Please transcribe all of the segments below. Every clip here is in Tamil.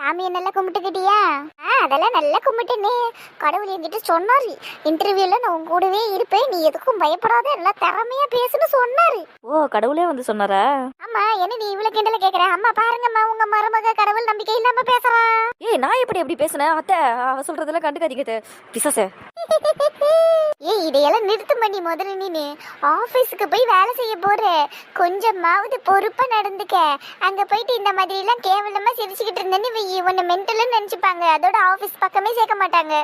சாமியை நல்லா கும்பிட்டுக்கிட்டியா? ஆ அதெல்லாம் நல்லா கும்பிட்டேனே. கடவுள் என்கிட்ட சொன்னாரு. இன்டர்வியூல நான் உன் கூடவே இருப்பேன். நீ எதுக்கும் பயப்படாத. நல்லா திறமையா பேசுன்னு சொன்னாரு. ஓ கடவுளே வந்து சொன்னாரா? ஆமா என்ன நீ இவ்வளவு கிண்டல கேக்குற? அம்மா பாருங்கம்மா உங்க மருமக கடவுள் நம்பிக்கை இல்லாம பேசுறா. ஏய் நான் எப்படி எப்படி பேசுனேன் அத்தை அவ சொல்றதெல்லாம் கண்டுக்காதீங்க. பிசாசே. ஏய் இதையெல்லாம் நிறுத்து பண்ணி முதல்ல நீனு ஆபீஸ்க்கு போய் வேலை செய்ய போற. கொஞ்சமாவது பொறுப்பா நடந்துக்க. அங்க போயிட்டு இந்த மாதிரி எல்லாம் கேவலமா சிரிச்சுக்கிட்டு இருந்தேன்னு இவனை உன்னை மென்டல்னு நினைச்சுப்பாங்க. அதோட ஆபீஸ் பக்கமே சேர்க்க மாட்டாங்க.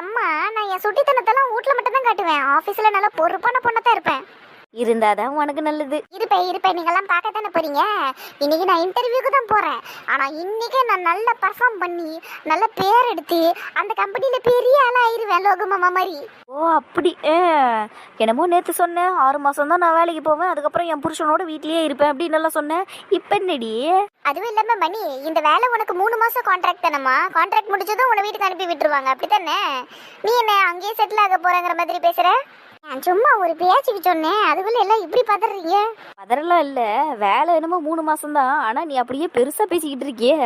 அம்மா நான் என் சுட்டித்தனத்தெல்லாம் வீட்ல மட்டும் தான் காட்டுவேன் ஆஃபீஸில் நல்லா பொறுப்பான பொண்ணை தான் இருப்பேன். இருந்தாதான் உனக்கு நல்லது. இருப்பேன் இருப்பேன் நீங்கெல்லாம் பார்க்க தானே போறீங்க? இன்னைக்கு நான் இன்டர்வியூக்கு தான் போறேன். ஆனா இன்னைக்கே நான் நல்லா பர்ஃபார்ம் பண்ணி நல்ல பேர் எடுத்து அந்த கம்பெனில பெரிய ஆளா ஆயிருவேன் லோகமாமா மாதிரி ஓ அப்படி. என்னமோ நேத்து சொன்னேன் ஆறு மாசம் தான் நான் வேலைக்கு போவேன் அதுக்கப்புறம் என் புருஷனோட வீட்லயே இருப்பேன் அப்படின்னு எல்லாம் சொன்னேன். இப்ப என்னடி? அதுவும் இல்லாம மணி இந்த வேலை உனக்கு மூணு மாசம் கான்ட்ராக்ட் தானம்மா? கான்ட்ராக்ட் முடிச்சதும் உன்னை வீட்டுக்கு அனுப்பி விட்டுருவாங்க அப்படித்தானே? நீ என்ன அங்கேயே செட்டில் ஆக போறங்கிற மாதிரி பேசுற? நான் சும்மா ஒரு பேச்சுக்கு சொன்னேன். அதுக்குள்ள எல்லாம் இப்படி பதறீங்க? அதெல்லாம் இல்ல. வேலை என்னமோ மூணு மாசம் தான் ஆனா நீ அப்படியே பெருசா பேசிக்கிட்டு இருக்கியே.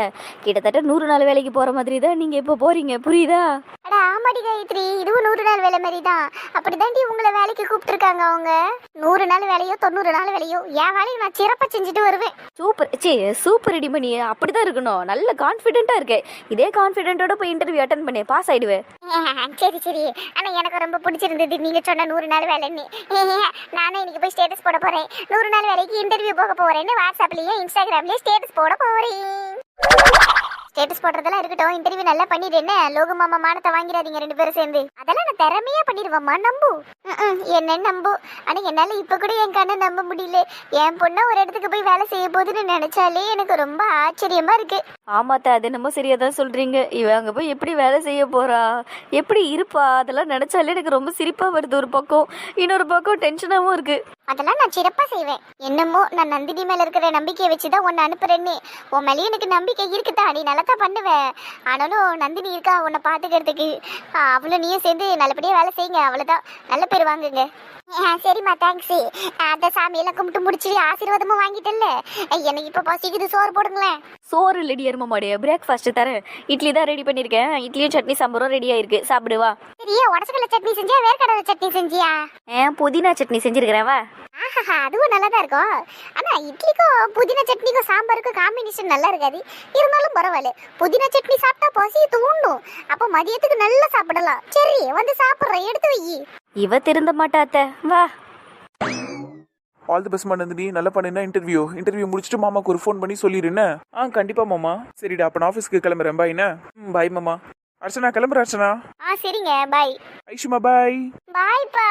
கிட்டத்தட்ட நூறு நாள் வேலைக்கு போற மாதிரி தான் நீங்க இப்ப போறீங்க. புரியுதா? அட ஆமாடி காயத்ரி. இதுவும் நூறு நாள் வேலை மாதிரி தான் அப்படிதாண்டி உங்களை வேலைக்கு கூப்பிட்டுருக்காங்க அவங்க. நூறு நாள் வேலையோ தொண்ணூறு நாள் வேலையோ என் வேலையை நான் சிறப்பா செஞ்சுட்டு வருவேன். சூப்பர். சே சூப்பர் ரெடி பண்ணி அப்படிதான் இருக்கணும். நல்ல கான்ஃபிடென்ட்டா இருக்கே. இதே கான்ஃபிடென்ட்டோட போய் இன்டர்வியூ அட்டன் பண்ணி. பாஸ் ஆயிடுவேன் சரி சரி. ஆனா எனக்கு ரொம்ப பிடிச்சிருந்தது நீங்க சொன்ன நூறு நூறு நாள் வேலைன்னு நானும் இன்னைக்கு போய் ஸ்டேட்டஸ் போட போறேன். நூறு நாள் வேலைக்கு இன்டர்வியூ போக போறேன்னு வாட்ஸ்அப்லயும் இன்ஸ்டாகிராம்லயும் ஸ்டேட்டஸ் போட போறேன். ஸ்டேட்டஸ் போடுறதெல்லாம் இருக்கட்டும். இன்டர்வியூ நல்லா பண்ணிடு என்ன? லோகு மாமா மானத்தை வாங்கிடாதீங்க ரெண்டு பேரும் சேர்ந்து. அதெல்லாம் நான் திறமையா பண்ணிடுவேம்மா நம்பு. என்ன நம்பு. ஆனா என்னால இப்ப கூட என் கண்ணை நம்ப முடியல. என் பொண்ணை ஒரு இடத்துக்கு போய் வேலை செய்ய போகுதுன்னு நினைச்சாலே எனக்கு ரொம்ப ஆச்சரியமா இருக்கு. ஆமாத்தா அது என்னமோ சரியா தான் சொல்றீங்க. இவங்க போய் எப்படி வேலை செய்ய போறா? எப்படி இருப்பா? அதெல்லாம் நினைச்சாலே எனக்கு ரொம்ப சிரிப்பா வருது ஒரு பக்கம். இன்னொரு பக்கம் டென்ஷனாவும் இருக்கு. அதெல்லாம் நான் சிறப்பா செய்வேன். என்னமோ நான் நந்தினி மேல இருக்கிற நம்பிக்கையை வச்சுதான் உன்னை அனுப்புறேன்னு. உன் மேலேயும் எனக்கு நம்பிக்கை இருக்குதா? நீ நல்லா தான் பண்ணுவேன் ஆனாலும் நந்தினி இருக்கா? உன்னை பார்த்துக்கிறதுக்கு அவளும் நீயும் சேர்ந்து நல்லபடியா வேலை செய்யுங்க. அவ்வளவுதான். நல்ல பேர் வாங்குங்க. சரிம்மா தேங்க்ஸ் அந்த சாமியெல்லாம் கும்பிட்டு முடிச்சு ஆசீர்வாதமும் வாங்கிட்டல்ல எனக்கு இப்ப பசிக்குது சோறு போடுங்களேன். சோறு இல்லடி எரும மாடு. பிரேக்ஃபாஸ்ட் தரேன். இட்லி தான் ரெடி பண்ணிருக்கேன் இட்லியும் சட்னி சாம்பாரும் ரெடி ஆயிருக்கு. சாப்பிடுவா சரியா உடச்சக்கடலை சட்னி செஞ்சியா வேர்க்கடலை சட்னி செஞ்சியா? ஏன் புதினா சட்னி செஞ்சிருக்கிறேன் வா. ஆஹா அதுவும் நல்லா தான் இருக்கும். ஆனா இட்லிக்கும் புதினா சட்னிக்கும் சாம்பாருக்கும் காம்பினேஷன் நல்லா இருக்காது. இருந்தாலும் பரவாயில்ல. புதினா சட்னி சாப்பிட்டா பசி தூண்டும். அப்போ மதியத்துக்கு நல்லா சாப்பிடலாம். சரி வந்து சாப்பிட்றேன். எடுத்து வை. இவ திருந்த மாட்டாத்த வா. ஆல் தி பெஸ்ட் நந்தினி நல்லா பண்ணினா இன்டர்வியூ இன்டர்வியூ முடிச்சுட்டு மாமாக்கு ஒரு ஃபோன் பண்ணி சொல்லிடுன்னு ஆ கண்டிப்பா மாமா. சரிடா அப்போ நான் ஆஃபீஸ்க்கு கிளம்புறேன். பாய் என்ன? ம் பாய் மாமா. அர்ச்சனா கிளம்புற அர்ச்சனா. ஆ சரிங்க பாய் ஐஷுமா பாய் பாய்ப்பா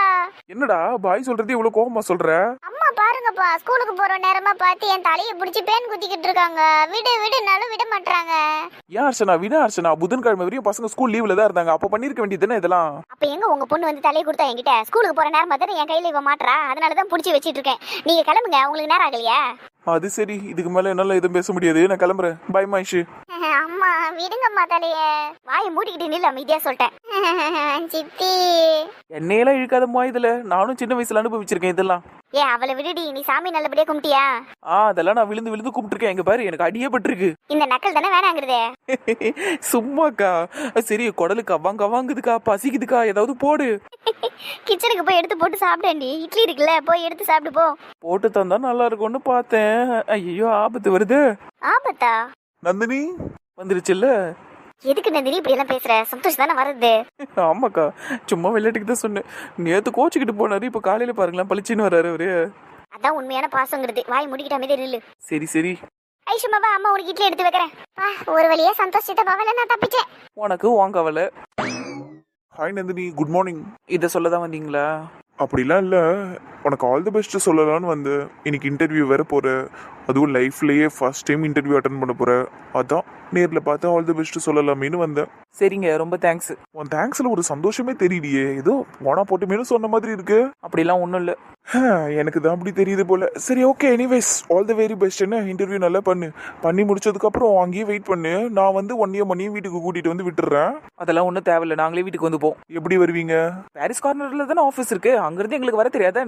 என்னடா பாய் சொல்றது இவ்வளவு கோவமா சொல்ற? அம்மா பாருங்கப்பா ஸ்கூலுக்கு போற நேரமா பார்த்து என் தலையை பிடிச்சி பேன் குத்திக்கிட்டு இருக்காங்க. விடு விடுனாலும் விட மாட்டாங்க ஏன் அர்ச்சனா வினா அர்ச்சனா புதன்கிழமை வரையும் பசங்க ஸ்கூல் லீவ்ல தான் இருந்தாங்க. அப்ப பண்ணிருக்க வேண்டியது இதெல்லாம்? அப்ப எங்க உங்க பொண்ணு வந்து தலையை கொடுத்தா என்கிட்ட? ஸ்கூலுக்கு போற நேரம் பார்த்து என் கையில இவ மாட்டுறா? அதனால தான் பிடிச்சி வச்சிட்டு இருக்கேன். நீங்க கிளம்புங்க உங்களுக்கு நேரம் ஆகலையா? அது சரி இதுக்கு மேல என்னால எதுவும் பேச முடியாது. நான் கிளம்புறேன். பாய் ஐஷு அம்மா விடுங்கம்மா தலைய. வாயை மூடிக்கிட்டு நில்லு அமைதியா சொல்லிட்டேன். சித்தி. என்னையெல்லாம் இழுக்காதம்மா இதுல. நானும் சின்ன வயசுல அனுபவிச்சிருக்கேன் இதெல்லாம். ஏ அவளை விடுடி. நீ சாமி நல்லபடியா கும்பிட்டியா? ஆ அதெல்லாம் நான் விழுந்து விழுந்து கூப்பிட்டுருக்கேன் எங்க பாரு எனக்கு அடியே பட்டிருக்கு இந்த நக்கல் தானே வேணாங்கிறதே? சும்மாக்கா. சரி குடலுக்கு அவாங்க அவாங்குதுக்கா பசிக்குதுக்கா ஏதாவது போடு. கிச்சனுக்கு போய் எடுத்து போட்டு சாப்பிடேன்டி இட்லி இருக்குல்ல போய் எடுத்து சாப்பிட்டு போ. போட்டு தந்தா நல்லா இருக்கும்னு பார்த்தேன். ஐயோ ஆபத்து வருது. ஆபத்தா? நந்தினி? வந்துருச்சுல்ல? எதுக்கு நந்தினி இப்படி எல்லாம் பேசுற? சந்தோஷம் தானே வருது? ஆமாக்கா சும்மா விளையாட்டுக்கு தான் சொன்னேன். நேத்து கோச்சுக்கிட்டு போனாரு இப்ப காலையில பாருங்களேன் பளிச்சுன்னு வராரு அவரு. அதான் உண்மையான பாசங்கிறது. வாய் முடிக்கிட்ட அமைதியா நில்லு. சரி சரி. ஐஷுமாவா அம்மா உனக்கு இட்லி எடுத்து வைக்கிறேன். பா, ஒரு வழியா சந்தோஷத்தை பவல நான் தப்பிச்சேன். உனக்கு வாங்க அவளை ஹாய் நந்தினி. குட் மார்னிங் இதை சொல்ல தான் வந்தீங்களா? அப்படிலாம் இல்லை. உனக்கு ஆல் தி பெஸ்ட் சொல்லலாம்னு வந்து இன்னைக்கு இன்டர்வியூ வேற போகிற அதுவும் லைஃப்லேயே ஃபஸ்ட் டைம் இன்டர்வியூ அட்டன் பண்ண போகிற அதான் நேரில் பார்த்து ஆல் தி பெஸ்ட் சொல்லலாமேன்னு வந்தேன். சரிங்க ரொம்ப தேங்க்ஸ் உன் தேங்க்ஸ்ல ஒரு சந்தோஷமே தெரியலையே ஏதோ போனா போட்டு மேலும் சொன்ன மாதிரி இருக்கு. அப்படிலாம் ஒன்றும் இல்லை. எனக்கு தான் அப்படி தெரியுது போல. சரி okay anyways all the very best என்ன? இன்டர்வியூ நல்லா பண்ணு. பண்ணி முடிச்சதுக்கு அப்புறம் அங்கேயே வெயிட் பண்ணு. நான் வந்து ஒன்னையும் மணியும் வீட்டுக்கு கூட்டிட்டு வந்து விட்டுறேன். அதெல்லாம் ஒன்றும் தேவையில்லை. நாங்களே வீட்டுக்கு வந்து போவோம். எப்படி வருவீங்க? பாரிஸ் கார்னரில் தானே ஆஃபீஸ் இருக்கு. அங்கேருந்து எங்களுக்கு வர தெரியாதா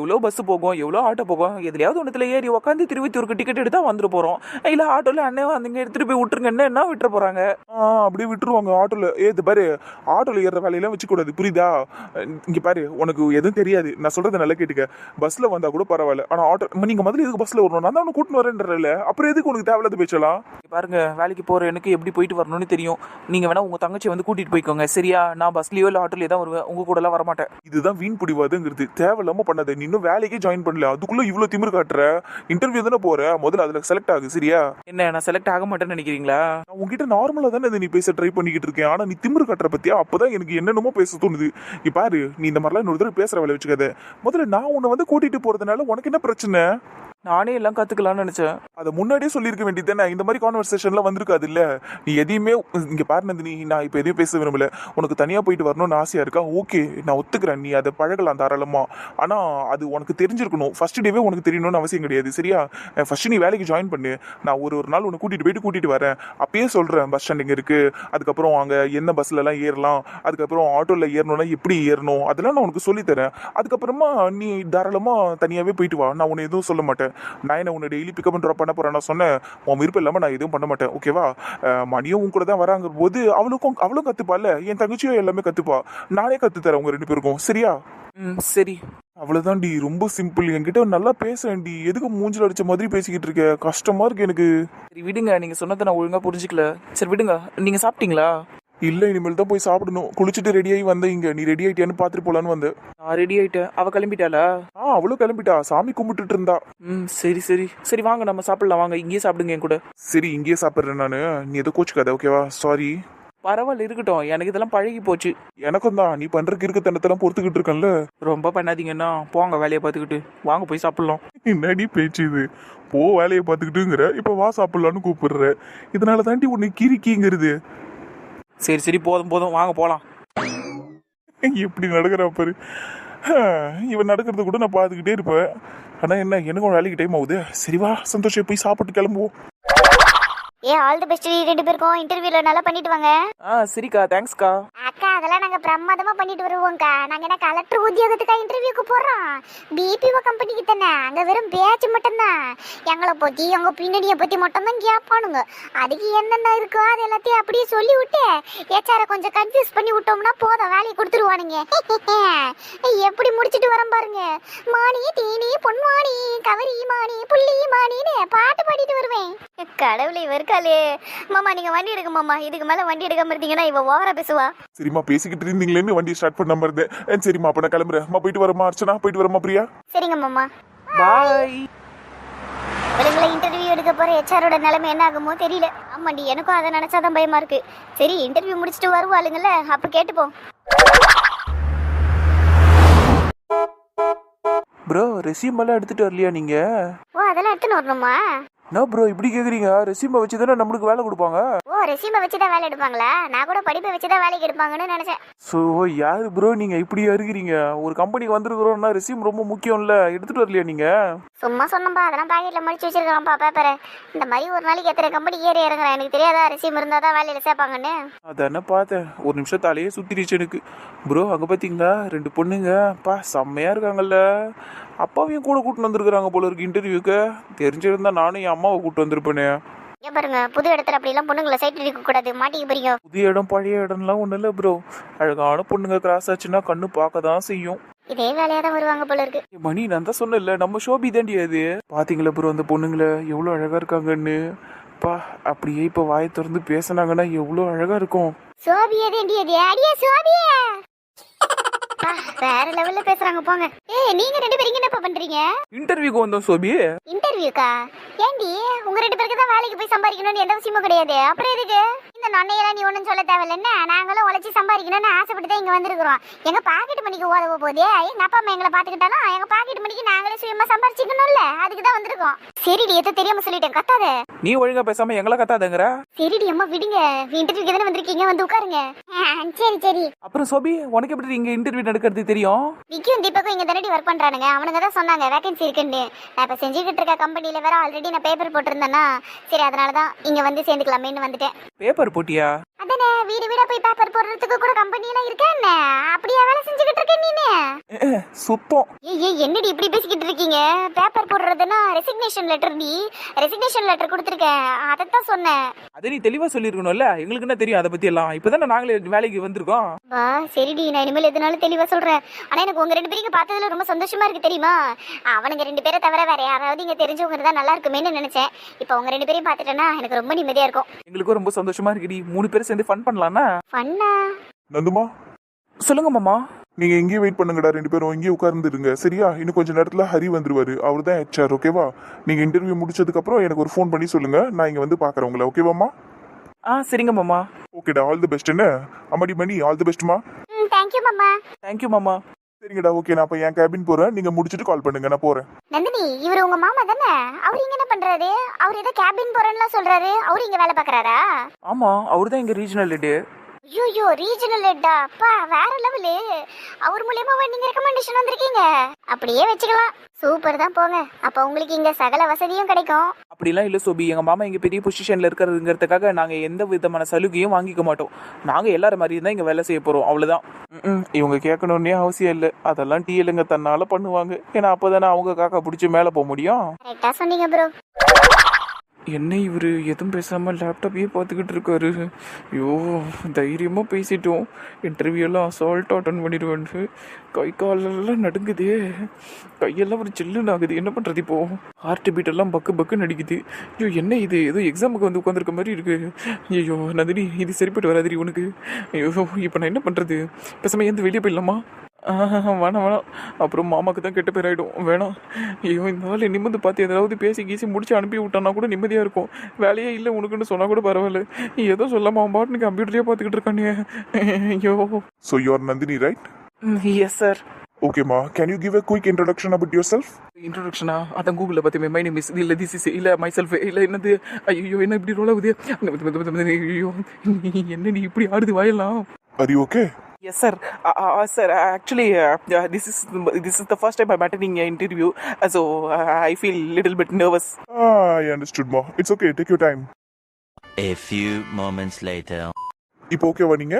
எவ்வளோ பஸ் போகும் எவ்வளோ ஆட்டோ போகும்? எதுலையாவது ஒன்றுத்துல ஏறி உட்காந்து திருவத்தூருக்கு டிக்கெட் எடுத்தா வந்துட்டு போகிறோம் இல்லை ஆட்டோவில் அண்ணன் வந்தீங்க எடுத்துகிட்டு போய் விட்டுருங்க. என்ன விட்டுற போகிறாங்க ஆ அப்படியே விட்டுருவாங்க ஆட்டோல. ஏ இது பாரு ஆட்டோல ஏறுற வேலையெல்லாம் வச்சுக்கூடாது. புரியுதா? இங்க பாரு உனக்கு எதுவும் தெரியாது. நான் சொல்றதை நல்லா கேட்டுக்க. பஸ்ல வந்தா கூட பரவாயில்ல. ஆனா ஆட்டோ நீங்க முதல்ல எதுக்கு பஸ்ல வரணும்? நான் தான் உனக்கு கூட்டின்னு வரேன்றல அப்புறம் எதுக்கு உனக்கு தேவையில்லாத பேச்சலாம் பாருங்க வேலைக்கு போகிற எனக்கு எப்படி போயிட்டு வரணும்னு தெரியும். நீங்கள் வேணா உங்கள் தங்கச்சி வந்து கூட்டிகிட்டு போய்க்கோங்க. சரியா? நான் பஸ்லேயோ இல்லை ஆட்டோலேயே தான் வருவேன். உங்கள் கூடலாம் வரமாட்டேன். இதுதான் வீண் பிடிவாதுங்கிறது. தேவையில்லாம பண்ணாத. நீ இன்னும் வேலைக்கே ஜாயின் பண்ணல. அதுக்குள்ள இவ்வளவு திமிரு காட்டுற. இன்டர்வியூ தானே போற. முதல்ல அதுல செலக்ட் ஆகு. சரியா? என்ன நான் செலக்ட் ஆக மாட்டேன்னு நினைக்கிறீங்களா? நான் உங்ககிட்ட நார்மலா தானே நீ பேச ட்ரை பண்ணிக்கிட்டு இருக்கேன். ஆனா நீ திமிரு கட்டுற பத்தியா? அப்பதான் எனக்கு என்னென்னமோ பேச தோணுது. இப்ப பாரு நீ இந்த மாதிரிலாம் இன்னொரு தடவை பேசுற வேலை வச்சுக்காத. முதல்ல நான் உன்னை வந்து கூட்டிட்டு போறதுனால உனக்கு என்ன பிரச்சனை? நானே எல்லாம் கற்றுக்கலாம்னு நினச்சேன். அதை முன்னாடியே சொல்லியிருக்க வேண்டியது தானே? இந்த மாதிரி கான்வர்சேஷன்லாம் வந்திருக்காது இல்ல? நீ எதையுமே இங்க பாரு நந்தினி நான் இப்போ எதையும் பேச விரும்பல. உனக்கு தனியா போயிட்டு வரணும்னு ஆசையா இருக்கா? ஓகே நான் ஒத்துக்கிறேன். நீ அதை பழகலாம் தாராளமா. ஆனா அது உனக்கு தெரிஞ்சிருக்கணும். ஃபர்ஸ்ட் டேவே உனக்கு தெரியணும்னு அவசியம் கிடையாது சரியா? ஃபர்ஸ்ட் நீ வேலைக்கு ஜாயின் பண்ணு. நான் ஒரு ஒரு நாள் உன்னை கூட்டிட்டு போயிட்டு கூட்டிட்டு வரேன். அப்பயே சொல்றேன் பஸ் ஸ்டாண்ட் எங்க இருக்கு. அதுக்கப்புறம் அங்க என்ன பஸ்ல எல்லாம் ஏறலாம்? அதுக்கப்புறம் ஆட்டோல ஏறணும்னா எப்படி ஏறணும்? அதெல்லாம் நான் உனக்கு சொல்லித்தரேன். அதுக்கப்புறமா நீ தாராளமா தனியாவே போயிட்டு வா. நான் உன்னை எதுவும் சொல்ல மாட்டேன். நான் என்ன உன்னை டெய்லி பிக்கப் ட்ராப் பண்ண போறேன் நான் சொன்னேன். உன் விருப்பம் இல்லாம நான் எதுவும் பண்ண மாட்டேன் ஓகேவா மணியும் உன் கூட தான் வராங்க போது அவளுக்கும் அவளும் கத்துப்பால என் தங்கச்சியும் எல்லாமே கத்துப்பா. நானே கத்து தரேன் உங்க ரெண்டு பேருக்கும் சரியா? ம் சரி. அவ்வளவுதான்டி ரொம்ப சிம்பிள் என்கிட்ட நல்லா பேசேன்டி எதுக்கு மூஞ்சில அடிச்ச மாதிரி பேசிக்கிட்டு இருக்க? கஷ்டமா இருக்கு எனக்கு. சரி விடுங்க. நீங்கள் சொன்னதை நான் ஒழுங்காக புரிஞ்சுக்கல. சரி விடுங்க. நீங்கள் சாப்பிட்டீங்களா? இல்ல இனிமேல் தான் போய் சாப்பிடணும். குளிச்சுட்டு ரெடியாகி வந்தேன் இங்க. நீ ரெடி ஆயிட்டியான்னு பாத்துட்டு போலான்னு வந்தேன். நான் ரெடி ஆயிட்டேன். அவள் கிளம்பிட்டாளா? ஆ அவளும் கிளம்பிட்டா. சாமி கும்பிட்டுட்டு இருந்தா. ம் சரி சரி. சரி வாங்க நம்ம சாப்பிடலாம். வாங்க இங்கேயே சாப்பிடுங்க என் கூட. சரி இங்கேயே சாப்பிட்றேன் நானு. நீ எதோ கோச்சுக்காத ஓகேவா சாரி பரவாயில்ல இருக்கட்டும். எனக்கு இதெல்லாம் பழகி போச்சு. எனக்கும் தான். நீ பண்ற கிறுக்கு தண்டத்தெல்லாம் பொறுத்துக்கிட்டு இருக்கேன்ல. ரொம்ப பண்ணாதீங்கன்னா போங்க வேலையை பார்த்துக்கிட்டு. வாங்க போய் சாப்பிட்லாம். என்னடி பேச்சு இது? போ வேலையை பார்த்துக்கிட்டுங்கிற. இப்போ வா சாப்பிடலான்னு கூப்பிடுற. இதனால தாண்டி உன்னை கிரிக்கிங்கிறது சரி சரி போதும் போதும் வாங்க போகலாம் எப்படி நடக்கிறா பாரு. இவன் நடக்கிறது கூட நான் பார்த்துக்கிட்டே இருப்பேன். ஆனா என்ன எனக்கும் வேலைக்கு டைம் ஆகுது. சரிவா சந்தோஷம் போய் சாப்பிட்டு கிளம்புவோம். ஏ ஆல் தி பெஸ்ட் ரெண்டு பேருக்கும். இன்டர்வியூல நல்லா பண்ணிட்டு வாங்க. ஆ சரிக்கா தேங்க்ஸ்க்கா அக்கா அதெல்லாம் நாங்க பிரமாதமா பண்ணிட்டு வருவோம்க்கா. நாங்க என்ன கலெக்டர் உத்தியோகத்துக்கா இன்டர்வியூக்கு போறோம்? பிபிஓ கம்பெனிக்கு தானே. அங்க வெறும் பேச்சு மட்டும்தான். எங்களை பத்தி எங்க பின்னணியை பத்தி மட்டும்தான் கேட்பானுங்க அதுக்கு என்னென்ன இருக்கோ அது எல்லாத்தையும் அப்படியே சொல்லி விட்டு ஏச்சார கொஞ்சம் கன்ஃபியூஸ் பண்ணி விட்டோம்னா போதும் வேலையை கொடுத்துருவானுங்க. எப்படி முடிச்சிட்டு வரோம் பாருங்க. மானி தீனி பொன்மானி கவரி மானி புள்ளி மானின்னு பாட்டு பாடிட்டு வருவேன். கடவுளை இருக்காளே. மாமா நீங்க வண்டி எடுங்க மாமா. இதுக்கு மேல வண்டி எடுக்காம இருந்தீங்கன்னா இவ ஓவரா பேசுவா. சரிம்மா பேசிக்கிட்டு இருந்தீங்களேன்னு வண்டி ஸ்டார்ட் பண்ணாம இருந்தேன். சரிம்மா அப்ப நான் கிளம்புறேன். அம்மா போயிட்டு வரமா அர்ச்சனா போயிட்டு வரமா பிரியா. சரிங்க மாமா. பாய். இவளுங்களை இன்டர்வியூ எடுக்க போற ஹெச்ஆரோட நிலைமை என்ன ஆகுமோ தெரியல. ஆமாண்டி எனக்கும் அதை நினைச்சாதான் பயமா இருக்கு. சரி இன்டர்வியூ முடிச்சுட்டு வருவாளுங்கல்ல அப்ப கேட்டுப்போம். ப்ரோ ரெசியூம் எல்லாம் எடுத்துட்டு வரலையா நீங்கள் ஓ அதெல்லாம் எடுத்துன்னு வரணுமா? என்ன ப்ரோ இப்படி கேட்குறீங்க ரெசியூமை வச்சு தானே நம்மளுக்கு வேலை கொடுப்பாங்க? ஓ ரெசியூமை வச்சுதான் வேலை எடுப்பாங்களா? நான் கூட படிப்பை வச்சுதான் வேலைக்கு எடுப்பாங்கன்னு நினைச்சேன். ஸோ யார் ப்ரோ நீங்கள் இப்படி இருக்கிறீங்க ஒரு கம்பெனிக்கு வந்திருக்கிறோம்னா ரெசியூம் ரொம்ப முக்கியம்ல. எடுத்துட்டு வரலையா நீங்கள் சும்மா சொன்னப்பா அதெல்லாம் பாக்கெட்ல மடிச்சு வச்சிருக்கான்ப்பா பேப்பரை இந்த மாதிரி ஒரு நாளைக்கு எத்தனை கம்பெனி ஏறி இறங்குறேன். எனக்கு தெரியாதா ரெசியூம் இருந்தா தான் வேலையில சேர்ப்பாங்கன்னு? அதானே பார்த்தேன். ஒரு நிமிஷம் தலையே சுத்திடுச்சு எனக்கு. ப்ரோ அங்கே பார்த்தீங்களா ரெண்டு பொண்ணுங்க. பா செம்மையாக இருக்காங்கல்ல. அப்பாவையும் கூட கூட்டிட்டு வந்திருக்கிறாங்க போல இருக்கு இன்டர்வியூக்கு தெரிஞ்சிருந்தா நானும் என் அம்மாவை கூப்பிட்டு வந்திருப்பேனே. இங்க பாருங்க புது இடத்துல அப்படிலாம் பொண்ணுங்களை சைட் இருக்க கூடாது. மாட்டிக்க போறீங்க. புதிய இடம் பழைய இடம்லாம் ஒன்றும் இல்லை ப்ரோ அழகான பொண்ணுங்க கிராஸ் ஆச்சுன்னா கண்ணு பார்க்க தான் செய்யும். இதே வேலையா தான் வருவாங்க போல இருக்கு. ஏய், மணி நான் தான் சொன்னேன்ல நம்ம ஷோபி தாண்டி அது. பாத்தீங்களா ப்ரோ அந்த பொண்ணுங்கள? எவ்வளோ அழகா இருக்காங்கன்னு. பா அப்படியே இப்போ வாயை திறந்து பேசுனாங்கன்னா எவ்வளோ அழகா இருக்கும். சோபியா வேண்டியது அடியே சோபியா வேற லெவல்ல பேசுறாங்க போங்க. ஏய் நீங்க ரெண்டு பேரும் இங்க என்னப்பா பண்றீங்க? இன்டர்வியூக்கு வந்தோம் சோபி. இன்டர்வியூக்கா ஏண்டி உங்க ரெண்டு பேருக்கு தான் வேலைக்கு போய் சம்பாதிக்கணும்னு எந்த விஷயமும் கிடையாது. அப்புறம் எதுக்கு? இந்த நொன்னையெல்லாம் நீ ஒன்றும் சொல்ல தேவையில்லைன்னு நாங்களும் உழைச்சி சம்பாதிக்கணும்னு ஆசைப்பட்டு தான் இங்கே வந்திருக்கிறோம். எங்கள் பாக்கெட் மணிக்கு உதவ போதே எங்கள் அப்பா அம்மா எங்களை பார்த்துக்கிட்டாலும் எங்கள் பாக்கெட் மணிக்கு நாங்களே சுயமாக சம்பாரிச்சிக்கணும்ல அதுக்கு தான் வந்திருக்கோம். சரிடி எதோ தெரியாம சொல்லிட்டேன். கத்தாத. நீ ஒழுங்கா பேசாம எங்களை கத்தாதங்கிற. சரிடி அம்மா விடுங்க. இன்டர்வியூக்கு தானே வந்திருக்கீங்க? வந்து உட்காருங்க. சரி சரி. அப்புறம் சோபி உனக்கு எப்படி இங்க இன்டர்வியூ நடக்கிறது தெரியும்? விக்கியும் தீபக்கும் இங்க தானடி ஒர்க் பண்றானுங்க. அவனுங்க தான் சொன்னாங்க வேகன்சி இருக்குன்னு. நான் இப்ப செஞ்சுக்கிட்டு இருக்க கம்பெனில வேற ஆல்ரெடி நான் பேப்பர் போட்டிருந்தேன்னா சரி அதனால தான் இங்க வந்து சேர்ந்துக்கலாமேன்னு வந்துட்டேன். பேப்பர் போட்டியா? அதானே வீடு வீடா போய் பேப்பர் போடுறதுக்கு கூட கம்பெனி எல்லாம் இருக்கா என்ன? அப்படியா வேலை செஞ்சுக்கிட்டு இருக்க நீனு சுத்தம். ஏய் என்னடி இப்படி பேசிக்கிட்டு இருக்கீங்க? பேப்பர் போடுறதுன்னா ரெசிக்னேஷன் லெட்டர் டி. ரெசிக்னேஷன் லெட்டர் கொடுத்துருக்கேன். அதைத்தான் சொன்னேன். அதை நீ தெளிவா சொல்லிருக்கணும்ல எங்களுக்கு என்ன தெரியும் அதை பத்தி எல்லாம் இப்பதானே நாங்களே வேலைக்கு வந்திருக்கோம். வா சரிடி நான் இனிமேல் எதுனாலும் தெளிவா சொல்றேன் ஆனா எனக்கு உங்க ரெண்டு பேரும் பார்த்ததுல ரொம்ப சந்தோஷமா இருக்கு தெரியுமா? அவனுங்க ரெண்டு பேரை தவிர வேற யாராவது இங்க தெரிஞ்சவங்க தான் நல்லா இருக்குமேன்னு நினைச்சேன். இப்போ உங்க ரெண்டு பேரையும் பார்த்துட்டேன்னா எனக்கு ரொம்ப நிம்மதியா இருக்கும். எங்களுக்கும் ரொம்ப சந்தோஷமா இருக்குடி. மூணு பேரும் சேர்ந்து ஃபன் பண்ணலாம்னா? ஃபன்னா நந்துமா? சொல்லுங்க மாமா. நீங்க இங்கேயே வெயிட் பண்ணுங்கடா. ரெண்டு பேரும் இங்கேயே உட்கார்ந்துருங்க. சரியா? இன்னும் கொஞ்ச நேரத்துல ஹரி வந்துருவாரு. அவர் தான் ஹெச்ஆர் ஓகேவா நீங்க இன்டர்வியூ முடிச்சதுக்கு அப்புறம் எனக்கு ஒரு ஃபோன் பண்ணி சொல்லுங்க. நான் இங்க வந்து பாக்குறேன் உங்களை ஓகேவாம்மா ஆ சரிங்க மாமா. ஓகேடா ஆல் தி பெஸ்ட் என்ன? அம்மாடி மணி ஆல் தி பெஸ்ட்மா தேங்க்யூ மாமா தேங்க்யூ மாமா சரிங்கடா ஓகே நான் அப்ப என் கேபின் போறேன். நீங்க முடிச்சிட்டு கால் பண்ணுங்க நான் போறேன். நந்தினி இவர் உங்க மாமா தானே? அவர் இங்க என்ன பண்றாரு? அவர் ஏதோ கேபின் போறேன்னுலாம் சொல்றாரு. அவர் இங்க வேலை பாக்குறாரா? ஆமா அவர் தான் எங்க ரீஜனல் லீடு ஐயோ ரீஜனல் ஹெட்டா அப்பா வேற லெவலு அவர் மூலியமா நீங்க ரெக்கமெண்டேஷன் வந்திருக்கீங்க? அப்படியே வச்சுக்கலாம். சூப்பர் தான் போங்க. அப்ப உங்களுக்கு இங்க சகல வசதியும் கிடைக்கும். அப்படிலாம் இல்லை சோபி. எங்கள் மாமா இங்கே பெரிய பொசிஷனில் இருக்கிறதுங்கிறதுக்காக நாங்கள் எந்த விதமான சலுகையும் வாங்கிக்க மாட்டோம். நாங்கள் எல்லாரும் மாதிரி தான் இங்கே வேலை செய்ய போகிறோம் அவ்வளோதான் இவங்க கேட்கணுன்னே அவசியம் இல்லை. அதெல்லாம் டிஎல்ங்க தன்னால பண்ணுவாங்க. ஏன்னா அப்போ தானே அவங்க காக்கா பிடிச்சி மேலே போக முடியும். சொன்னீங்க ப்ரோ என்ன இவர் எதுவும் பேசாமல் லேப்டாப்பையே பார்த்துக்கிட்டு இருக்காரு. ஐயோ தைரியமாக பேசிட்டோம். இன்டர்வியூலாம் அசால்ட்டாக அட்டன் பண்ணிடுவேன் கை காலெல்லாம் நடுங்குதே. கையெல்லாம் ஒரு சில்லுன்னு ஆகுது. என்ன பண்ணுறது இப்போ? ஹார்ட் பீட் எல்லாம் பக்கு பக்கு நடிக்குது. ஐயோ என்ன இது? ஏதோ எக்ஸாமுக்கு வந்து உட்காந்துருக்க மாதிரி இருக்கு. ஐயோ நந்தினி இது சரிப்பட்டு வராதிரி உனக்கு. ஐயோ இப்போ நான் என்ன பண்ணுறது பேசாமல் எந்த வெளியே போயிடலாமா? வேணாம் வேணாம். அப்புறம் மாமாக்கு தான் கெட்ட பேர் ஆகிடும் வேணாம். ஐயோ இந்த ஆள் நிம்மதி பார்த்து எதாவது பேசி கீசி முடிச்சு அனுப்பி விட்டானா கூட நிம்மதியாக இருக்கும். வேலையே இல்லை உனக்குன்னு சொன்னால் கூட பரவாயில்ல. நீ ஏதோ சொல்லாம அவன் பாட்டு கம்ப்யூட்டரே பார்த்துக்கிட்டு இருக்கானே. ஐயோ. So you are Nandini right yes sir ஓகேம்மா can you give a quick introduction about yourself? இன்ட்ரோடக்ஷனா அதான் கூகுளில் பார்த்து மை நேம் இஸ் இல்லை திஸ் இஸ் இல்லை மை செல்ஃப் இல்லை என்னது? ஐயோ என்ன இப்படி ரோல் ஆகுது? ஐயோ நீ என்ன நீ இப்படி ஆடுது வாயலாம் are you okay yes sir sir actually this is this is the first time I attending interview so I feel little bit nervous ah i understood ma it's okay take your time A few moments later. இப்போ ஓகேவா நீங்க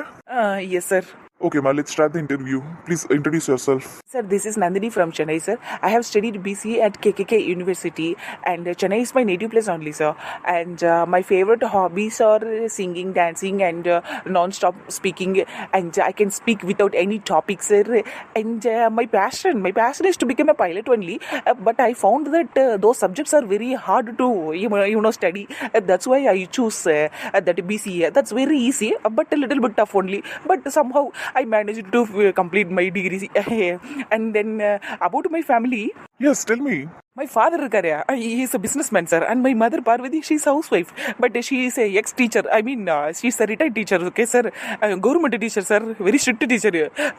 yes sir Okay, Ma, let's start the interview. Please introduce yourself. Sir, this is Nandini from Chennai, sir. I have studied BCA at KKK University, and uh, Chennai is my native place only, sir. And uh, my favorite hobbies are singing, dancing, and uh, non stop speaking. And I can speak without any topic, sir. And uh, my passion, my passion is to become a pilot only. Uh, but I found that uh, those subjects are very hard to you know, study. that's why I choose that BCA. That's very easy, but a little bit tough only. But somehow, I managed to uh, complete my degree. and then uh, about my family. yes tell me My father இருக்காரு he is a businessman sir and my mother Parvati she is a housewife but she is a ex teacher I mean uh, she is a retired teacher okay sir uh, government teacher sir very strict teacher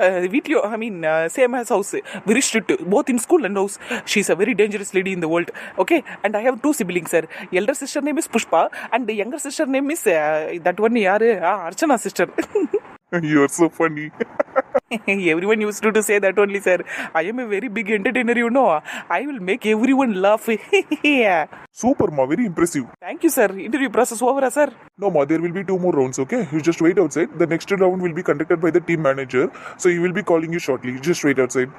uh, வீட்லயோ I mean uh, same as house very strict both in school and house she is a very dangerous lady in the world okay and I have two siblings sir elder sister name is Pushpa and the younger sister name is uh, that one யாரு uh, Archana sister you're so funny everyone used to, to say that only sir I am a very big entertainer you know I will make everyone laugh yeah. super ma very impressive Thank you, sir. Interview process over, sir. No, ma, there will be two more rounds, okay? You just wait outside. The next round will be conducted by the team manager, so he will be calling you shortly. Just wait outside.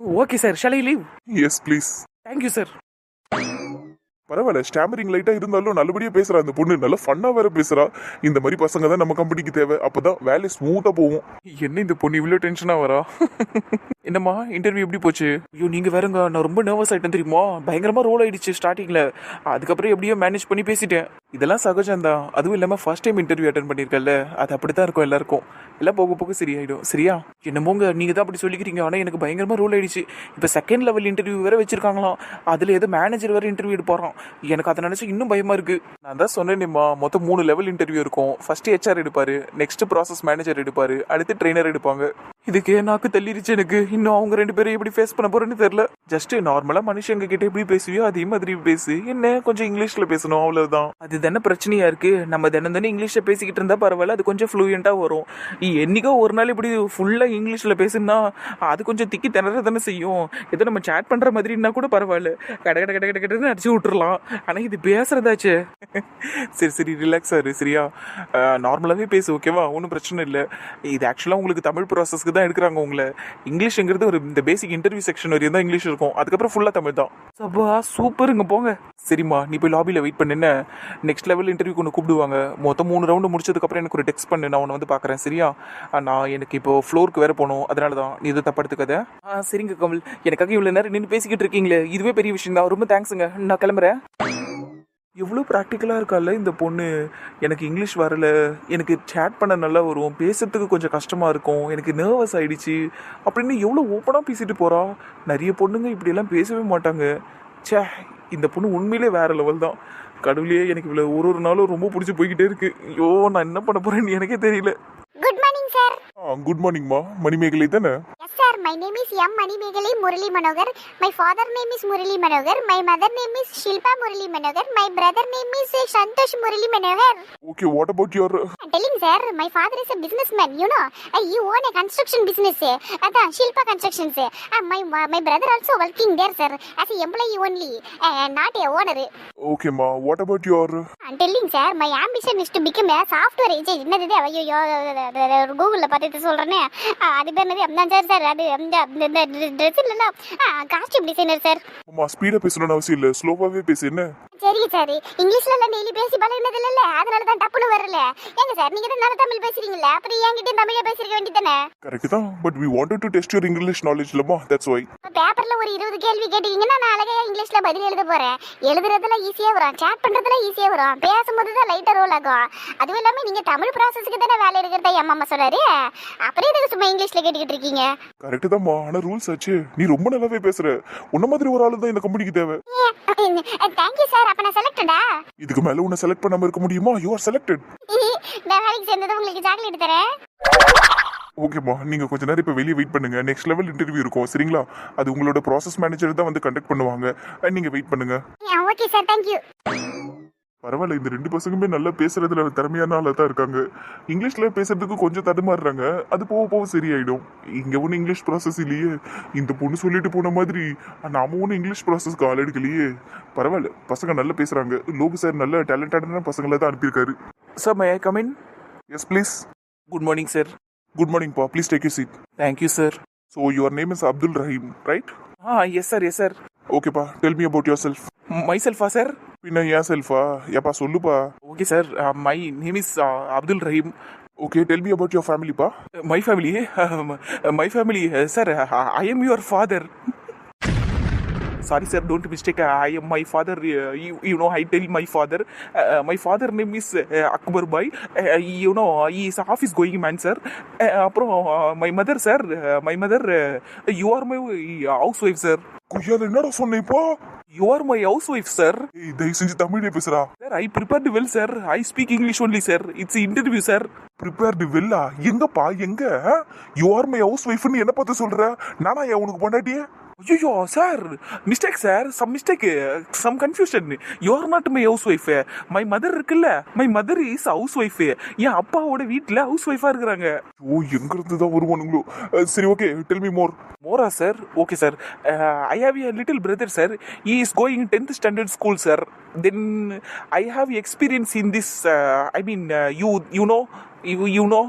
Okay, sir. Shall I leave? Yes, please. Thank you, sir. பரவாயில்ல ஸ்டாமரிங் லைட்டாக இருந்தாலும் நல்லபடியாக பேசுகிறா அந்த பொண்ணு. நல்லா ஃபன்னாக வேறு பேசுகிறா இந்த மாதிரி பசங்க தான் நம்ம கம்பெனிக்கு தேவை. அப்போ தான் வேலை ஸ்மூத்தாக போகும். என்ன இந்த பொண்ணு இவ்வளோ டென்ஷனாக வரா? என்னம்மா இன்டர்வியூ எப்படி போச்சு? ஐயோ நீங்கள் வேறங்க நான் ரொம்ப நர்வஸ் ஆகிட்டேன் தெரியுமா? பயங்கரமாக ரோல் ஆயிடுச்சு ஸ்டார்டிங்கில் அதுக்கப்புறம் எப்படியோ மேனேஜ் பண்ணி பேசிட்டேன். இதெல்லாம் சகஜம் தான். அதுவும் இல்லாமல் ஃபர்ஸ்ட் டைம் இன்டர்வியூ அட்டன் பண்ணியிருக்கல அது அப்படி தான் இருக்கும் எல்லாருக்கும். எல்லாம் போக போக சரியாயிடும். சரியா? என்னமோங்க நீங்கள் தான் அப்படி சொல்லிக்கிறீங்க. ஆனால் எனக்கு பயங்கரமாக ரோல் ஆயிடுச்சு. இப்போ செகண்ட் லெவல் இன்டர்வியூ வேற வச்சிருக்காங்களாம். அதில் ஏதோ மேனேஜர் வேற இன்டர்வியூ எடுப்பாராம். எனக்கு அதை நினச்சி இன்னும் பயமா இருக்கு. நான் தான் சொன்னேன்மா மொத்தம் மூணு லெவல் இன்டர்வியூ இருக்கும். ஃபர்ஸ்ட் ஹெச்ஆர் எடுப்பாரு நெக்ஸ்ட் ப்ராசஸ் மேனேஜர் எடுப்பாரு அடுத்து ட்ரெயினர் எடுப்பாங்க. இதுக்கு நாக்கு தள்ளிருச்சு எனக்கு. இன்னும் அவங்க ரெண்டு பேரும் எப்படி ஃபேஸ் பண்ண போறேன்னு தெரியல. ஜஸ்ட் நார்மலா மனுஷங்க கிட்ட எப்படி பேசுவியோ அதே மாதிரி பேசு. என்ன கொஞ்சம் இங்கிலீஷ்ல பேசணும் அவ்வளவுதான். அது தானே பிரச்சனையா இருக்கு. நம்ம தினம் தானே இங்கிலீஷ்ல பேசிக்கிட்டு இருந்தா பரவாயில்ல அது கொஞ்சம் ஃப்ளூயண்டா வரும். என்னைக்கோ ஒரு நாள் இப்படி ஃபுல்லா இங்கிலீஷ்ல பேசுனா அது கொஞ்சம் திக்கி திணற தானே செய்யும். ஏதோ நம்ம சேட் பண்ற மாதிரின்னா கூட பரவாயில்ல. கட கட கட கட கடன்னு அடிச்சு விட்டுறலாம். ஆனா இது பேசுறதாச்சே. சரி சரி ரிலாக்ஸ் ஆரு சரியா? நார்மலாகவே பேசு ஓகேவா ஒன்றும் பிரச்சனை இல்லை. இது ஆக்சுவலாக உங்களுக்கு தமிழ் ப்ராசஸ்க்கு தான் எடுக்கிறாங்க உங்களை. இங்கிலீஷ்ங்கிறது ஒரு இந்த பேசிக் இன்டர்வியூ செக்ஷன் வரையும் தான் இங்கிலீஷ் இருக்கும். அதுக்கப்புறம் ஃபுல்லாக தமிழ் தான். சப்பா சூப்பருங்க போங்க. சரிம்மா நீ போய் லாபியில் வெயிட் பண்ணுன நெக்ஸ்ட் லெவல் இன்டர்வியூ ஒன்று கூப்பிடுவாங்க. மொத்தம் மூணு ரவுண்டு முடிச்சதுக்கப்புறம் எனக்கு ஒரு டெக்ஸ்ட் பண்ணு நான் உன்னை வந்து பார்க்குறேன் சரியா? நான் எனக்கு இப்போ ஃப்ளோருக்கு வேறு போகணும். அதனால தான். நீ இதை தப்படுத்துக்காத ஆ சரிங்க கமல். எனக்காக இவ்வளோ நேரம் நின்று பேசிக்கிட்டு இருக்கீங்களே. இதுவே பெரிய விஷயம் தான் ரொம்ப தேங்க்ஸுங்க நான் கிளம்புறேன். எவ்வளோ ப்ராக்டிக்கலாக இருக்கால இந்த பொண்ணு? எனக்கு இங்கிலீஷ் வரல. எனக்கு சேட் பண்ண நல்லா வரும். பேசுறதுக்கு கொஞ்சம் கஷ்டமாக இருக்கும். எனக்கு நர்வஸ் ஆயிடுச்சு. அப்படின்னு எவ்வளோ ஓப்பனாக பேசிட்டு போகிறா நிறைய பொண்ணுங்க இப்படியெல்லாம் பேசவே மாட்டாங்க. ச்சே இந்த பொண்ணு உண்மையிலே வேற லெவல் தான். கடவுளே எனக்கு இவ்வளோ ஒரு ஒரு நாளும் ரொம்ப பிடிச்சி போய்கிட்டே இருக்கு. ஐயோ நான் என்ன பண்ண போறேன்னு எனக்கே தெரியல. குட் மார்னிங் சார் குட் மார்னிங்மா மணிமேகலை தானே? My name is M Manimegalai Murali Manohar my father name is Murali Manohar my mother name is Shilpa Murali Manohar my brother name is Santhosh Murali Manohar okay what about your telling sir my father is a businessman you know. Uh, you own a construction business அதான் Shilpa constructions my my brother also working there sir employee only uh, not a owner. ஓகேம்மா what about your telling sir, my ambition is to become a software engineer. என்னது? ஐயோ கூகுளில் பார்த்துட்டு சொல்கிறேனே அது பேர் என்னது? சார் சார் அது அந்த ட்ரெஸ் இல்லைன்னா காஸ்டியூம் டிசைனர் சார் அம்மா ஸ்பீடாக பேசணும்னு அவசியம் இல்லை. ஸ்லோவாகவே பேசு என்ன? சரிங்க சார். இங்கிலீஷ்ல எல்லாம் டெய்லி பேசி பழகினது இல்லைல்ல அதனால தான் டப்புன்னு வரல. ஏங்க சார் நீங்க தான் நல்லா தமிழ் பேசுறீங்களா அப்புறம் என்கிட்ட தமிழே பேசிருக்க வேண்டியதானே கரெக்ட் தான். But we wanted to test your English knowledge இல்லம்மா. தட்ஸ் வை பேப்பர்ல ஒரு இருபது கேள்வி கேட்டீங்கன்னா நான் அழகா இங்கிலீஷ்ல பதில் எழுத போறேன். எழுதுறதுல ஈஸியா வரும். சேட் பண்றதுல ஈஸியா வரும். பேசும்போது தான் லைட்டா ரோல் ஆகும். அதுவும் இல்லாம நீங்க தமிழ் ப்ராசஸ்க்கு தானே வேலை எடுக்கிறதா என் மாமா சொன்னாரு? அப்புறம் எதுக்கு சும்மா இங்கிலீஷ்ல கேட்டுக்கிட்டு இருக்கீங்க? கரெக்ட் தான்மா ஆனால் ரூல்ஸ் ஆச்சு. நீ ரொம்ப நல்லாவே பேசுற. உன்ன மாதிரி ஒரு ஆளு தான் இந்த கம்பெனிக்கு தேவை. தேங்க்யூ சார் அப்ப நான் செலக்டடா இதுக்கு மேல உன்னை செலக்ட் பண்ணாம இருக்க முடியுமா? யூ ஆர் செலக்டட் வேலைக்கு சேர்ந்தது உங்களுக்கு சாக்லேட் தரேன். ஓகேம்மா நீங்க கொஞ்ச நேரம் இப்போ வெளியே வெயிட் பண்ணுங்க. நெக்ஸ்ட் லெவல் இன்டர்வியூ இருக்கும் சரிங்களா? அது உங்களோட ப்ராசஸ் மேனேஜர் தான் வந்து கண்டக்ட் பண்ணுவாங்க. நீங்க வெயிட் பண்ணுங்க. ஓகே சார் தேங்க்யூ பரவாயில்ல இந்த ரெண்டு பசங்களுமே நல்லா பேசுறதுல திறமையான ஆளா தான் இருக்காங்க. இங்கிலீஷ்ல பேசுறதுக்கு கொஞ்சம் தடுமாறுறாங்க. அது போக போக சரியாயிடும். இங்க ஒன்றும் இங்கிலீஷ் ப்ராசஸ் இல்லையே. இந்த பொண்ணு சொல்லிட்டு போன மாதிரி. நாம ஒன்றும் இங்கிலீஷ் ப்ராசஸ்க்கு ஆள் எடுக்கலையே. பரவாயில்ல பசங்க நல்லா பேசுறாங்க. லோகு சார் நல்ல டேலண்டடான பசங்களை தான் அனுப்பியிருக்காரு. Sir may come in yes please good morning sir good morning பா please take you seat thank you sir so your name is Abdul Rahim right ah yes sir yes sir ஓகேப்பா tell me about yourself my செல்ஃபா sir பின்ன ஏன் செல்ஃபா ஏப்பா சொல்லுப்பா okay sir my name is Abdul Rahim okay tell me about your ஃபேமிலிப்பா my family my family sir I am your father sorry sir don't mistake I am my father you know I tell my father my father name is Akbar bhai you know is office going man sir அப்புறம் my mother sir my mother you are my housewife sir குய்யால என்னடா சொன்னேன் இப்போ? You are my housewife sir ஏய் தயவு செஞ்சு தமிழே பேசுறா sir I prepared well sir I speak English only sir it's interview sir prepared வெல்லா எங்கப்பா? எங்க? யூ ஆர் மை ஹவுஸ் ஒய்ஃப்னு என்ன பார்த்து சொல்ற? நானா உனக்கு பொண்டாட்டியே ஐயோ sir mistake sir some mistake some confusion you are not my housewife my mother இருக்குல்ல? My mother is house wife என் அப்பாவோட வீட்டில் ஹவுஸ் ஒய்ஃபாக இருக்கிறாங்க. ஓ எங்க இருந்து தான் வருவானுங்களோ சரி okay tell me more மோரா sir okay sir I have a little brother sir he is going tenth standard school sir then I have experience in this I mean you you know you you know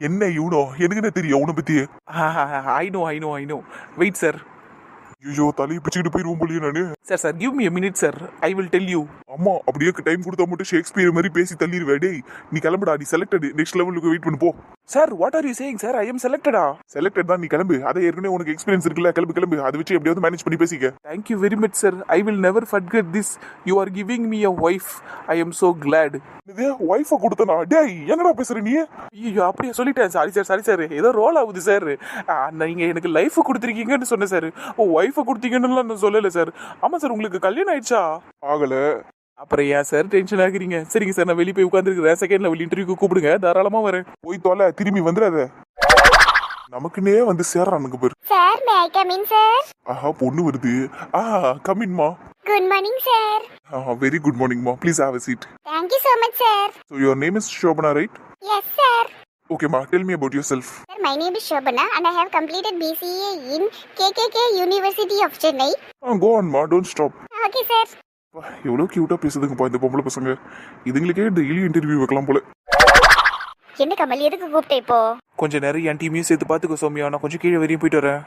என்ன இவனோ எனக்கு என்ன தெரியும் உன்னை பத்தி I know I know I know wait sir ஐயோ தலையை பிச்சுக்கிட்டு போயிருவோம் போலியே நானு. Sir sir give me a minute sir I will tell you ஆமா அப்படியே டைம் கொடுத்தா மட்டும் ஷேக்ஸ்பியர் மாதிரி பேசி தள்ளிடுவே டேய் நீ கிளம்புடா நீ செலக்டட் நெக்ஸ்ட் லெவலுக்கு வெயிட் பண்ணு போ. Sir what are you saying sir I am செலக்டடா selected தான் நீ கிளம்பு. அதை ஏற்கனவே உனக்கு எக்ஸ்பீரியன்ஸ் இருக்குல்ல கிளம்பு கிளம்பு. அதை வச்சு எப்படியாவது மேனேஜ் பண்ணி பேசிக்க. Thank you very much sir I will never forget this you are giving me a wife I am so glad. இது ஒய்ஃபை கொடுத்தனா? டேய் என்னடா பேசுற நீ? ஐயோ அப்படியே சொல்லிட்டேன் சாரி சார் சாரி சார் ஏதோ ரோல் ஆகுது சார் நீங்க எனக்கு லைஃப் கொடுத்துருக்கீங்கன்னு சொன்னேன் சார் ஓ ஒய்ஃபை கொடுத்தீங்கன்னு நான் சொல்லலை சார் ஆமா சார் உங்களுக்கு கல்யாணம் ஆயிடுச்சா? ஆகல. அப்புறம் ஏன் சார் டென்ஷன் ஆகுறீங்க? சரிங்க சார் நான் வெளியே போய் உட்காந்துருக்கிறேன் செகண்ட் லெவல் இன்டர்வியூக்கு கூப்பிடுங்க. தாராளமா வரேன். போய் தொலை திரும்பி வந்துடாத. நமக்குன்னே வந்து சேர்றானுங்க பேர். Sir may I come in sir ஆஹா பொண்ணு வருது. ஆ கமின்மா good morning sir very good மார்னிங்மா please have a seat thank you so much sir so your name is Shobana right yes sir ஓகேம்மா tell me about yourself Sir, my name is Shobana and I have completed BCA in KKK University of Chennai. Go ஆன்மா டோன்ட் ஸ்டாப் Okay, sir. எவ்வளோ க்யூட்டாக பேசுதுங்கப்பா இந்த பொம்பளை பசங்க. இதுங்களுக்கே டெய்லி இன்டர்வியூ வைக்கலாம் போல. என்ன கமல் எதுக்கு கூப்பிட்ட இப்போ? கொஞ்ச நேரம் என் டீமையும் சேர்த்து பார்த்துக்கோ சௌமியா. நான் கொஞ்சம் கீழே வரையும் போயிட்டு வரேன்.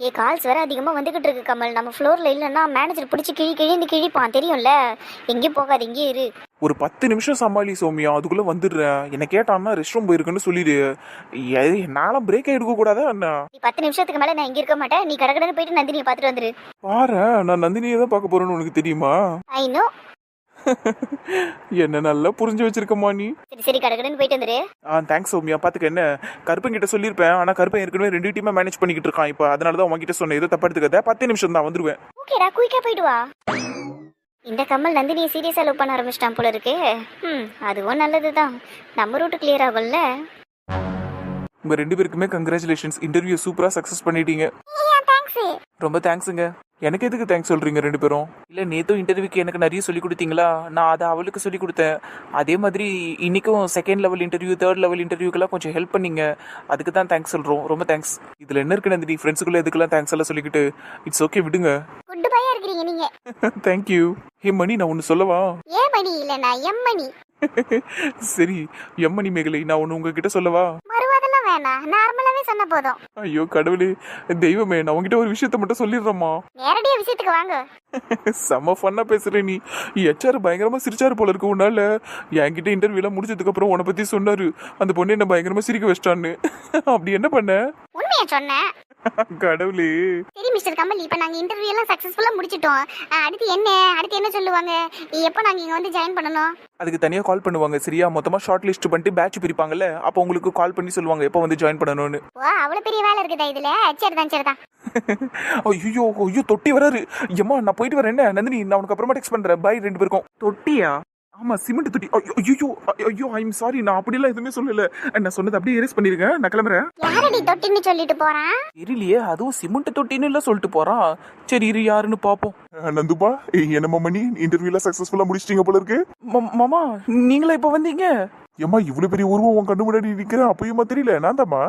ஏ கால்ஸ் வேற அதிகமா வந்துகிட்டு இருக்கு கமல். நம்ம ஃப்ளோர்ல இல்லைன்னா மேனேஜர் பிடிச்சி கிழி கிழிந்து கிழிப்பான். தெரியும்ல? எங்கேயும் போகாது இங்கே இரு. ஒரு பத்து நிமிஷம் சமாளி சௌமியா அதுக்குள்ள வந்துடுறேன் என்ன கேட்டான்னா ரெஸ்ட் ரூம் போயிருக்குன்னு சொல்லிடு. நானும் பிரேக் எடுக்க கூடாதா என்ன? பத்து நிமிஷத்துக்கு மேல நான் இங்க இருக்க மாட்டேன். நீ கடகடன்னு போயிட்டு நந்தினியை பார்த்துட்டு வந்துரு. பாரு நான் நந்தினியை தான் பார்க்க போறேன்னு உனக்கு தெரியுமா? ஐ நோ என்ன நல்லா புரிஞ்சு வச்சிருக்கமா நீ. சரி சரி கடகடன்னு போயிட்டு வந்துரு. ஆ தேங்க்ஸ் சௌமியா. பாத்துக்க என்ன? கருப்பன் கிட்ட சொல்லியிருப்பேன். ஆனா கருப்பன் ஏற்கனவே ரெண்டு டீமா மேனேஜ் பண்ணிக்கிட்டு இருக்கான். இப்போ அதனால தான் உங்ககிட்ட சொன்னேன். ஏதோ தப்பா எடுத்துக்காத. பத்து நிமிஷம் தான் வந்துருவேன் ஓகேடா குயிக்கா போயிட்டு வா. இந்த கமல் நந்தினியை சீரியஸா லவ் பண்ண ஆரம்பிச்சிட்டான் போல இருக்கே. ம் அதுவும் நல்லதுதான். நம்ம ரூட்டு கிளியர் ஆகும்ல? உங்க ரெண்டு பேருக்குமே கங்க்ராச்சுலேஷன்ஸ் இன்டர்வியூ சூப்பரா சக்சஸ் பண்ணிட்டீங்க. ரொம்ப தேங்க்ஸுங்க எனக்கு எதுக்கு தேங்க்ஸ் சொல்றீங்க ரெண்டு பேரும்? இல்ல நேத்தும் இன்டர்வியூக்கு எனக்கு நிறைய சொல்லி கொடுத்தீங்களா? நான் அதை அவளுக்கு சொல்லி கொடுத்தேன். அதே மாதிரி இன்னைக்கும் second level interview third level இன்டர்வியூக்கெல்லாம் கொஞ்சம் ஹெல்ப் பண்ணீங்க. அதுக்கு தான் தேங்க்ஸ் சொல்றோம். ரொம்ப தேங்க்ஸ் இதுல என்ன இருக்கு நந்தினி? ஃப்ரெண்ட்ஸுக்குள்ள எதுக்கெல்லாம் தேங்க்ஸ் எல்லாம் சொல்லிக்கிட்டு? இட்ஸ் ஓகே விடுங்க. இருக்கிறீங்க நீங்க? தேங்க்யூ ஹே மணி நான் ஒன்று சொல்லவா? ஏ மணி இல்லைண்ணா எம் மணி. சரி எம்மணி மேகலை நான் ஒன்று உங்ககிட்ட சொல்லவா? மறுவாதெல்லாம் வேணாம் நார்மலாவே சொன்ன போதும். ஐயோ கடவுளே தெய்வமே நான் உங்ககிட்ட ஒரு விஷயத்த மட்டும் சொல்லிடுறேம்மா. நேரடியா விஷயத்துக்கு வாங்க. செம்ம ஃபன்னா பேசுற நீ. ஹெச்ஆர் பயங்கரமா சிரிச்சாரு போல இருக்கு உன்னால. என்கிட்ட இன்டர்வியூ எல்லாம் முடிச்சதுக்கு அப்புறம் உன்னை பத்தி சொன்னாரு. அந்த பொண்ணு என்ன பயங்கரமா சிரிக்க வச்சிட்டான்னு. அப்படி என்ன பண்ண? உண்மையா சொன்னேன் கடவுளே. சரி மிஸ்டர் கமல் இப்போ நாங்கள் இன்டர்வியூ எல்லாம் சக்ஸஸ்ஃபுல்லாக முடிச்சிட்டோம். அடுத்து என்ன? அடுத்து என்ன சொல்லுவாங்க? எப்போ நாங்கள் இங்கே வந்து ஜாயின் பண்ணணும்? அதுக்கு தனியா கால் பண்ணுவாங்க சரியா? மொத்தமா ஷார்ட் லிஸ்ட் பண்ணிட்டு பேட்ச் பிரிப்பாங்கல்ல அப்போ உங்களுக்கு கால் பண்ணி சொல்லுவாங்க எப்போ வந்து ஜாயின் பண்ணணும்னு. ஓ அவ்வளோ பெரிய வேலை இருக்குதா இதில்? சரி தான் சரி தான். ஐயோ ஐயோ தொட்டி வராரு. ஏம்மா நான் போயிட்டு வரேன் என்ன? நந்தினி நான் உனக்கு அப்புறமா டெக்ஸ்ட் பண்றேன். பை ரெண்டு பேருக்கும். தொட்டியா? ஆமா சிமெண்ட் தொட்டி. ஐயோ ஐயோ ஐயோ ஐம் சாரி நான் அப்படிலாம் எதுவுமே சொல்லல. நான் சொன்னது அப்படியே erase பண்ணிருங்க நான் கிளம்புறேன். யாரடி தொட்டின்னு சொல்லிட்டு போகிறான் தெரியலையே அதுவும் சிமெண்ட் தொட்டின்னு இல்ல சொல்லிட்டு போறான் சரி இரு யாருன்னு பாப்போம். நந்துப்பா ஏய், என்னம்மா மணி? இன்டர்வியூல சக்சஸ்ஃபுல்லா முடிச்சிட்டீங்க போல இருக்கு. ம- மாமா நீங்களா இப்ப வந்தீங்க? ஏம்மா இவ்வளவு பெரிய உருவம் உன் கண்ணு முன்னாடி நிக்கிறேன் அப்பயுமா தெரியல நான் தாம்மா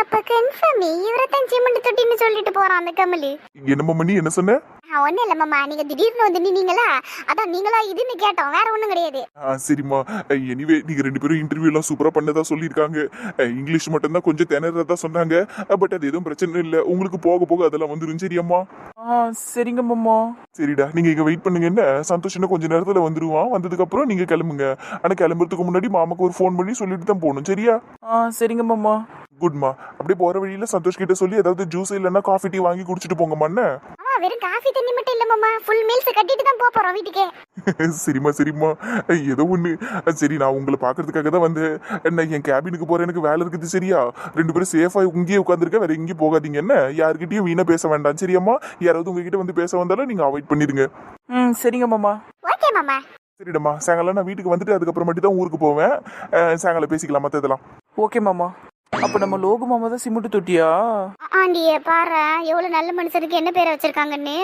அப்போ கன்ஃபார்ம் இவரை தான் சிமெண்ட் தொட்டின்னு சொல்லிட்டு போகிறான் அந்த கமல். என்னம்மா மணி என்ன சொன்ன? ஒன்றும் இல்லை மாமா. நீங்கள் திடீர்னு வந்து நின்னீங்களா? அதான் நீங்களா இதுன்னு கேட்டோம். வேற ஒன்றும் கிடையாது. ஆ சரிம்மா. எனிவே நீங்க ரெண்டு பேரும் இன்டர்வியூ எல்லாம் சூப்பரா பண்ணதா சொல்லியிருக்காங்க. இங்கிலீஷ் மட்டும்தான் கொஞ்சம் திணறதா சொன்னாங்க. பட் அது எதுவும் பிரச்சனை இல்லை. உங்களுக்கு போக போக அதெல்லாம் வந்துரும். சரியாம்மா? ஆ சரிங்க மாமா. சரிடா. நீங்க இங்க வெயிட் பண்ணுங்க. என்ன? சந்தோஷ் இன்னும் கொஞ்ச நேரத்துல வந்துருவான். வந்ததுக்கு அப்புறம் நீங்க கிளம்புங்க. ஆனா கிளம்புறதுக்கு முன்னாடி மாமாக்கு ஒரு ஃபோன் பண்ணி சொல்லிட்டு தான் போகணும். சரியா? ஆ சரிங்க மாமா. குட்மா அப்படியே போற வழியில சந்தோஷ் கிட்ட சொல்லி ஏதாவது ஜூஸ் இல்லைன்னா காஃபி டீ வாங்கி குடிச்சிட்டு போங்கம்மா. வெறும் காஃபி தண்ணி மட்டும் இல்லை மாமா. ஃபுல் மீல்ஸ் கட்டிட்டு தான் போக போகிறோம் வீட்டுக்கே. சரிம்மா சரிம்மா ஏதோ ஒண்ணு. சரி நான் உங்களை பாக்குறதுக்காக தான் வந்து என்ன என் கேபினுக்கு போற எனக்கு வேலை இருக்குது சரியா? ரெண்டு பேரும் சேஃபா இங்கேயே உட்காந்துருக்க வேற எங்கேயும் போகாதீங்க என்ன? யார்கிட்டயும் வீணா பேச வேண்டாம் சரியாம்மா? யாராவது உங்ககிட்ட வந்து பேச வந்தாலும் நீங்க அவாய்ட் பண்ணிருங்க ம் சரிங்க மாமா. ஓகே மாமா. சரிடம்மா. சாயங்காலம் நான் வீட்டுக்கு வந்துட்டு அதுக்கப்புறமேட்டு தான் ஊருக்கு போவேன். சாயங்காலம் பேசிக்கலாம் மத்ததெல்லாம். ஓகே மாமா. அப்ப நம்ம லோகு மாமா தான் சிமெண்ட் தொட்டியா? ஆண்டியே பாரு எவ்வளோ நல்ல மனுஷனுக்கு என்ன பேரை வச்சிருக்காங்கன்னு.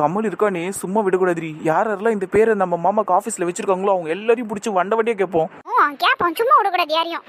கமல் இருக்கானே சும்மா விடக்கூடாதுரி யார் யாரெல்லாம் இந்த பேரை நம்ம மாமாக்கு ஆஃபீஸில் வச்சிருக்காங்களோ அவங்க எல்லாரையும் பிடிச்சி வண்ட வண்டியாக கேட்போம். கேட்போம் சும்மா விடக்கூடாது யாரையும்.